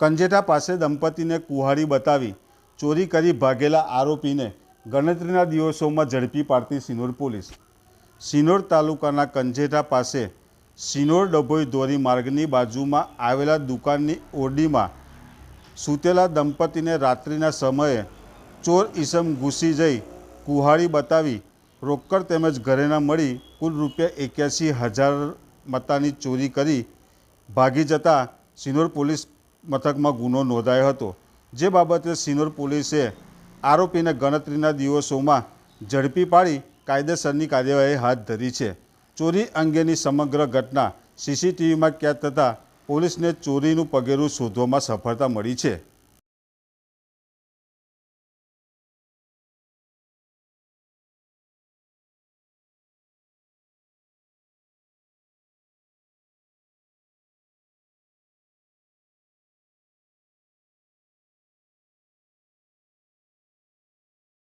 કંજેઠા પાસે દંપતીને કુહાડી બતાવી ચોરી કરી ભાગેલા આરોપીને ગણતરીના દિવસોમાં ઝડપી પાડતી સિનોર પોલીસ. સિનોર તાલુકાના કંજેઠા પાસે સિનોર ડભોઈ ધોરી માર્ગની બાજુમાં આવેલા દુકાનની ઓરડીમાં સૂતેલા દંપતીને રાત્રિના સમયે ચોર ઈસમ ઘૂસી જઈ કુહાડી બતાવી રોકડ તેમજ ઘરેણા મળી કુલ રૂપિયા એક્યાસી હજાર મતાની ચોરી કરી ભાગી જતા સિનોર પોલીસ મથકમાં ગુનો નોંધાયો હતો. જે બાબતે સિનોર પોલીસે આરોપીને ગણતરીના દિવસોમાં ઝડપી પાડી કાયદેસરની કાર્યવાહી હાથ ધરી છે. ચોરી અંગેની સમગ્ર ઘટના સીસીટીવીમાં કેદ થતાં પોલીસને ચોરીનું પગેરું શોધવામાં સફળતા મળી છે.